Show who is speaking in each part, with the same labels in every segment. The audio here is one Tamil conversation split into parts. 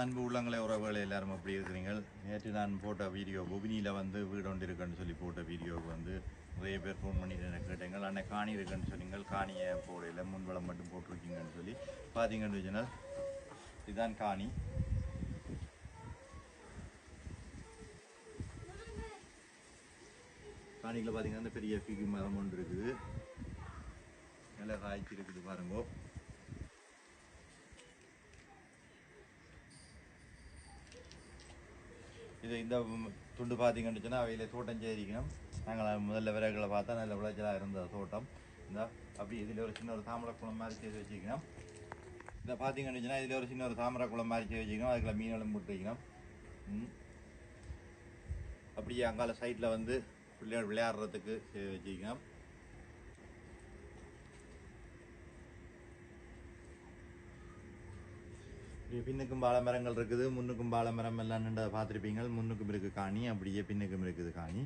Speaker 1: அன்பு உள்ளங்களே உறவுகளை எல்லாரும் எப்படி இருக்கிறீங்க நேற்று நான் போட்ட வீடியோ புவினியில் வந்து வீடு ஒன்று இருக்குன்னு சொல்லி போட்ட வீடியோவுக்கு வந்து நிறைய பேர் ஃபோன் பண்ணிட்டு எனக்கு கேட்டீங்க. அண்ணே காணி இருக்குன்னு சொன்னீங்க காணியை போடையில் முன்வளம் மட்டும் போட்டிருக்கீங்கன்னு சொல்லி பார்த்தீங்கன்னு சொன்னால் இதுதான் காணி. காணியில் பார்த்தீங்கன்னா பெரிய ஃபிகு மரம் ஒன்று இருக்குது. நல்லா காய்ச்சி இருக்குது பாருங்கோ. இது இந்த துண்டு பார்த்தீங்கன்னு சொன்னால் அவையில் தோட்டம் சேரிக்கணும். நாங்கள் முதல்ல விறகுகளை பார்த்தா நல்ல விளைச்சலாக இருந்த தோட்டம். இந்த அப்படி இதில் ஒரு சின்ன ஒரு தாமரை குளம் மாதிரி செய்து வச்சுக்கணும் இதை பார்த்தீங்கன்னு சொன்னால் இதில் ஒரு சின்ன ஒரு தாமரை குளம் மாதிரி செய்து வச்சுக்கணும் அதுக்குள்ள மீனெல்லாம் போட்டு வைக்கணும். அப்படியே அங்கால சைட்டில் வந்து பிள்ளைகள் விளையாடுறதுக்கு செய்து வச்சுக்கணும் பின்னுக்கும் பாலமரங்கள் இருக்குது முன்னுக்கும் பால மரம் எல்லாம் நின்று பார்த்துருப்பீங்க முன்னுக்கும் இருக்குது காணி அப்படியே பின்னுக்கும் இருக்குது காணி.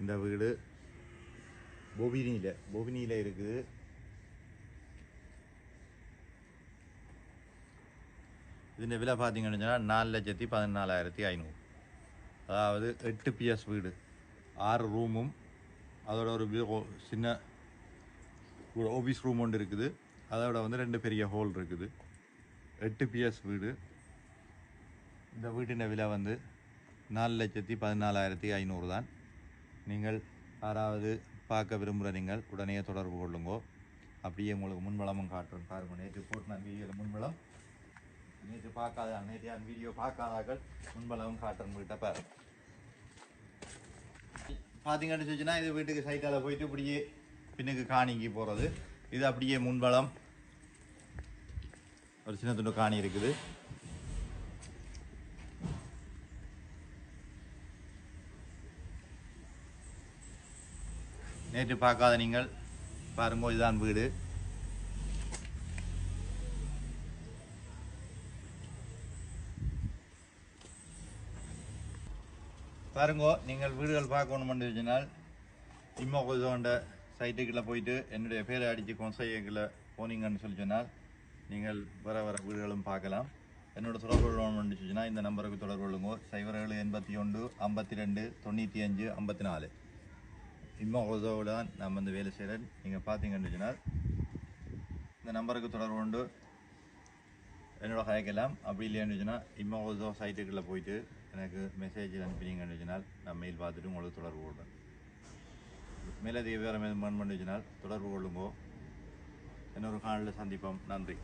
Speaker 1: இந்த வீடு பொபினியில் பொபினியில் இருக்குது. இதன் விலை பார்த்தீங்கன்னு சொன்னால் நாலு லட்சத்தி பதினாலாயிரத்தி ஐநூறு. அதாவது எட்டு பிஎஸ் வீடு. ஆறு ரூமும் அதோட ஒரு சின்ன ஒரு ஆஃபீஸ் ரூம் ஒன்று இருக்குது. அதோட வந்து ரெண்டு பெரிய ஹோல் இருக்குது. எட்டு பிஎஸ் வீடு. இந்த வீட்டின விலை வந்து நாலு லட்சத்தி பதினாலாயிரத்தி ஐநூறு தான். நீங்கள் யாராவது பார்க்க விரும்புகிற நீங்கள் உடனே தொடர்பு கொள்ளுங்கோ. அப்படியே உங்களுக்கு முன்வளமும் காட்டுறோம் பாருங்கள் நேற்று போட்டு நான் வீடியோவில் முன்வளம். நேற்று பார்க்காத நேற்று அந்த வீடியோ பார்க்காதார்கள் முன்பளவும் காட்டுறேன் கிட்ட பாரு பார்த்தீங்கன்னு சொல்லிச்சுன்னா இது வீட்டுக்கு சைட்டால் போயிட்டு இப்படியே பின்னுக்கு காணிக்கு போகிறது இது அப்படியே முன்வளம். ஒரு சின்ன துண்டு காணி இருக்குது. நேற்று பார்க்காத நீங்கள் பாருங்க இதுதான் வீடு. பாருங்கோ நீங்கள் வீடுகள் பார்க்கணும்னு வச்சுனால் இம்மோ கொஞ்சோண்ட சைட்டுக்குள்ளே போயிட்டு என்னுடைய பேரை அடித்து கொன்சைக்குள்ளே போனீங்கன்னு சொல்லி சொன்னால் நீங்கள் வர வர வீடுகளும் பார்க்கலாம். என்னோட தொடர்பு கொள்ளணும்னு இந்த நம்பருக்கு தொடர்பு கொள்ளுங்க. சைபர் ஏழு எண்பத்தி ஒன்று ஐம்பத்தி ரெண்டு தொண்ணூற்றி அஞ்சு ஐம்பத்தி நாலு. இம்மோ கொசோவில் தான் நான் வந்து வேலை செய்கிறேன் நீங்கள் பார்த்தீங்கன்னு இந்த நம்பருக்கு தொடர்பு கொண்டு என்னோட கதைக்கலாம் அப்படி இல்லைன்னு சொன்னால் இம்மோ கொசோ போயிட்டு எனக்கு மெசேஜ் அனுப்பினீங்கன்னு நான் மெயில் பார்த்துட்டு உங்களுக்கு தொடர்பு கொள்வேன் மேலதிக விவரம் எதுவும் பண்ணுச்சுனால் தொடர்பு கொள்ளுங்கோ. இன்னொரு காணொலியில் சந்திப்போம். நன்றி.